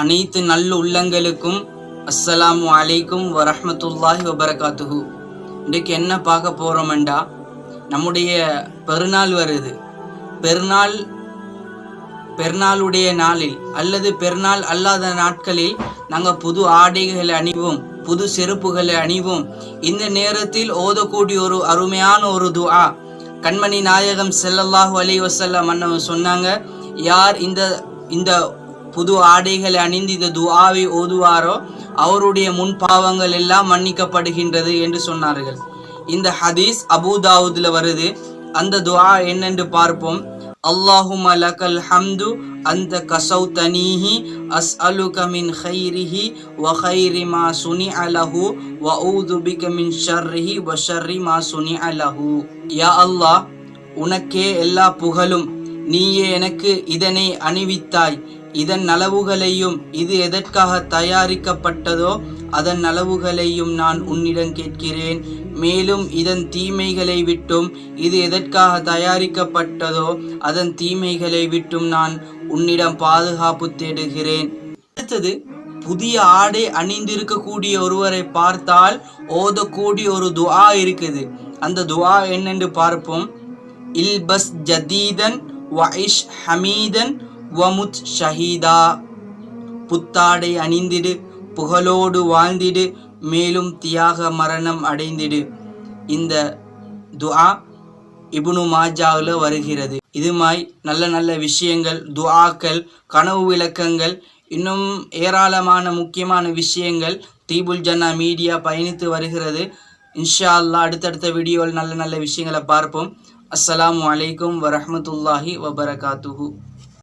அனைத்து நல்ல உள்ளங்களுக்கும் அஸ்ஸலாமு அலைக்கும் வரமத்துல்லாஹி வபரகாத்துஹு. இன்றைக்கு என்ன பார்க்க போகிறோமெண்டா நம்முடைய பெருநாள் வருது. பெருநாள் பெருநாளுடைய நாளில் அல்லது பெருநாள் அல்லாத நாட்களில் நாங்கள் புது ஆடைகளை அணிவோம் புது செருப்புகளை அணிவோம். இந்த நேரத்தில் ஓதக்கூடிய ஒரு அருமையான ஒரு துஆ கண்மணி நாயகம் செல்லல்லாஹு அலி வஸல்லம் அண்ணன் சொன்னாங்க யார் இந்த இந்த புது ஆடைகளை அணிந்து இந்த துவாவை ஓதுவாரோ அவருடைய முன் பாவங்கள் எல்லாம் மன்னிக்கப்படுகின்றது என்று சொன்னார்கள். இந்த ஹதீஸ் அபுதாவுதில் வருது. அந்த துவா என்னென்று பார்ப்போம். அல்லாஹும லக்கல் ஹம்து அந்த கசௌ தனீஹி அஸ் அலுகமின் ஹைரிஹி வ ஹைரி மா சுனி அலஹு வ ஊதுபிக ஷர்ரிஹி வ ஷர்ரி மா சுனி அலஹு யா அல்லாஹ் உனக்கே எல்லா புகழும் நீயே எனக்கு இதனை அணிவித்தாய். இதன் நலவுகளையும் இது எதற்காக தயாரிக்கப்பட்டதோ அதன் நலவுகளையும் நான் உன்னிடம் கேட்கிறேன். மேலும் இதன் தீமைகளை விட்டும் இது எதற்காக தயாரிக்கப்பட்டதோ அதன் தீமைகளை விட்டும் நான் உன்னிடம் பாதுகாப்பு தேடுகிறேன். அடுத்தது புதிய ஆடை அணிந்திருக்கக்கூடிய ஒருவரை பார்த்தால் ஓதக்கூடிய ஒரு துஆ இருக்குது. அந்த துஆ என்னென்று பார்ப்போம். இல்பஸ் ஜதீதன் வைஷ் ஹமீதன் வமுத் ஷஹீதா. புத்தாடை அணிந்திடு புகழோடு வாழ்ந்திடு மேலும் தியாக மரணம் அடைந்திடு. இந்த துஆ இபுனு மாஜாவில் வருகிறது. இதுமாய் நல்ல நல்ல விஷயங்கள் துஆக்கள் கனவு விளக்கங்கள் இன்னும் ஏராளமான முக்கியமான விஷயங்கள் தீபுல் ஜன்னா மீடியா பயணித்து வருகிறது. இன்ஷா அல்லாஹ் அடுத்தடுத்த வீடியோவில் நல்ல நல்ல விஷயங்களை பார்ப்போம். அஸ்லாம் அலைக்கும் வரமத்துல்லாஹி வபரகாத்துஹூ.